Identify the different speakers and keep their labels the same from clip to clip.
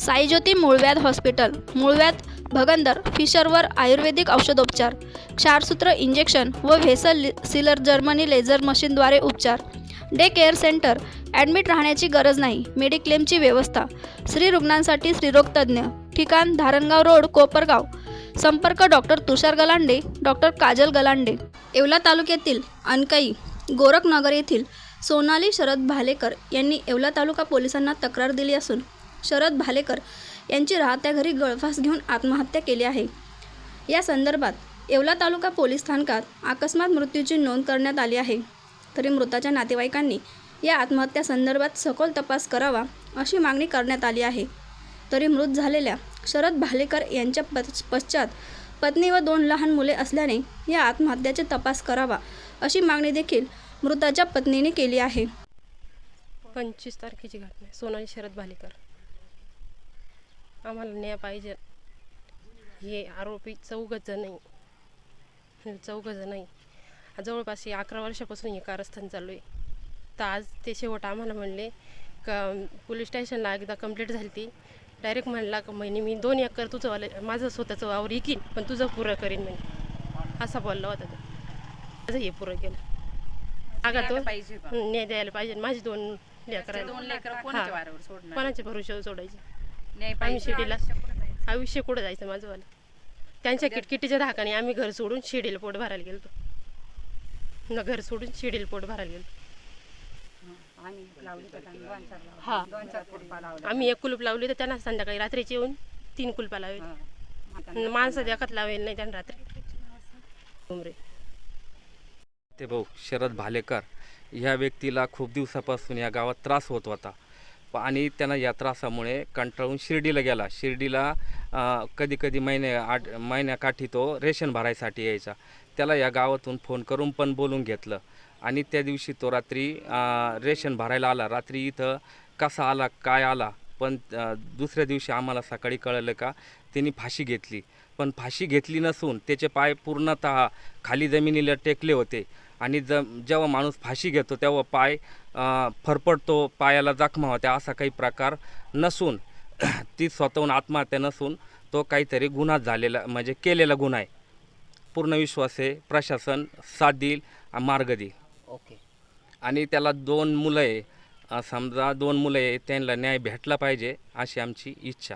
Speaker 1: साईज्योती मूळव्याध हॉस्पिटल मुळव्याध भगंदर फिशरवर आयुर्वेदिक औषधोपचार क्षारसूत्र इंजेक्शन व व्हेसल सिलर जर्मनी लेझर मशीनद्वारे उपचार. डे केअर सेंटर ॲडमिट राहण्याची गरज नाही मेडिक्लेमची व्यवस्था. स्त्री रुग्णांसाठी स्त्रीरोगतज्ञ ठिकाण धारणगाव रोड कोपरगाव. संपर्क डॉक्टर तुषार गलांडे डॉक्टर काजल गलांडे. येवला तालुक्यातील अनकाई गोरखनगर येथील सोनाली शरद भालेकर यांनी येवला तालुका पोलिसांना तक्रार दिली असून शरद भालेकर यांची राहत्या घरी गळफास घेऊन आत्महत्या केली आहे. या संदर्भात येवला तालुका पोलीस स्थानकात अकस्मात मृत्यूची नोंद करण्यात आली आहे. तरी मृताच्या नातेवाईकांनी या आत्महत्या संदर्भात सखोल तपास करावा अशी मागणी करण्यात आली आहे. तरी मृत झालेल्या शरद भालेकर यांच्या पच- पश्चात पत्नी व दोन लहान मुले असल्याने या आत्महत्याचे तपास करावा अशी मागणी देखील मृताच्या पत्नीने केली आहे.
Speaker 2: पंचवीस तारखेची घटना सोनाली शरद भालेकर. आम्हाला न्याय पाहिजे. हे आरोपी चौघच जण नाही जण नाही. जवळपास हे अकरा वर्षापासून हे कारस्थान चालू आहे. तर आज ते शेवट आम्हाला म्हणले का पोलीस स्टेशनला एकदा कंप्लीट झाली ती डायरेक्ट म्हणला का महिने मी दोन एकर तुझं वालं माझं स्वतःचं वावर इकीन पण तुझं पुरं करीन म्हणे. असा बोलला होता तो. माझं हे पुरं केलं. आगा तो न्याय द्यायला पाहिजे. माझी दोन लेकरं
Speaker 3: दोन लेकर. कोणाच्या
Speaker 2: भरोशावर सोडायचे? आम्ही शिर्डीला. आयुष्य कुठं जायचं? माझं वालं त्यांच्या किटकिटीच्या धाकाने आम्ही घर सोडून शिर्डीला पोट भरायला गेलतो. न घर सोडून शिर्डीला पोट भरायला गेलो
Speaker 3: आम्ही लावली तर आम्ही दोन चार लावली.
Speaker 2: हा. आम्ही एक कुलूप लावली तर त्यांना संध्याकाळी रात्रीची येऊन तीन कुलपा लावली. माणसं देखत लावेल नाही त्यांना रात्री.
Speaker 4: ते भाऊ शरद भालेकर ह्या व्यक्तीला खूप दिवसापासून या गावात त्रास होत होता. आणि त्यांना या त्रासामुळे कंटाळून शिर्डीला गेला. शिर्डीला कधी कधी महिने आठ महिन्याकाठी तो रेशन भरायसाठी यायचा. त्याला या गावातून फोन करून पण बोलून घेतलं. आणि त्या दिवशी तो रात्री रेशन भरायला आला. रात्री इथं कसा आला काय आला पण दुसऱ्या दिवशी आम्हाला सकाळी कळलं का त्यांनी फाशी घेतली. पण फाशी घेतली नसून त्याचे पाय पूर्णतः खाली जमिनीला टेकले होते. आणि ज जेव्हा माणूस फाशी घेतो तेव्हा पाय फरफडतो पायाला जखमा होत्या असा काही प्रकार नसून ती स्वतःहून आत्महत्या नसून तो काहीतरी गुन्हा झालेला म्हणजे केलेला गुन्हा आहे. पूर्ण विश्वास आहे प्रशासन साथ देईल मार्ग देईल.
Speaker 5: ओके.
Speaker 4: आणि त्याला दोन मुलं आहे समजा दोन मुलं आहे त्यांना न्याय भेटला पाहिजे अशी आमची इच्छा.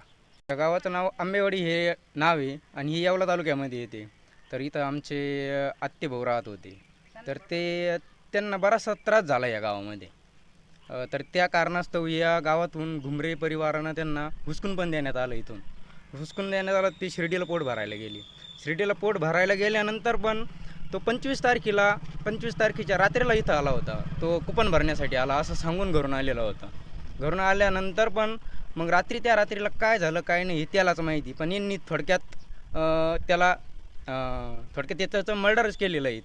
Speaker 6: या गावाचं नाव आंबेवाडी हे नाव आहे आणि ही येवला तालुक्यामध्ये येते. तर इथं आमचे आत्ते भाऊ राहत होते. तर ते त्यांना बराचसा त्रास झाला या गावामध्ये. अ, तर त्या कारणास्तव या गावातून घुमरे परिवारानं त्यांना हुसकून पण देण्यात आलं इथून. हुसकून देण्यात आलं ती शिर्डीला पोट भरायला गेली. शिर्डीला पोट भरायला गेल्यानंतर पण तो पंचवीस तारखेला पंचवीस तारखेच्या रात्रीला इथं आला होता. तो कुपन भरण्यासाठी आला असं सांगून घरून आलेला होता. घरून आल्यानंतर पण मग रात्री त्या रात्रीला काय झालं काय नाही हे त्यालाच माहिती. पण यांनी थोडक्यात त्याला थोडक्यात त्याचं मर्डरच केलेलं आहे इथं.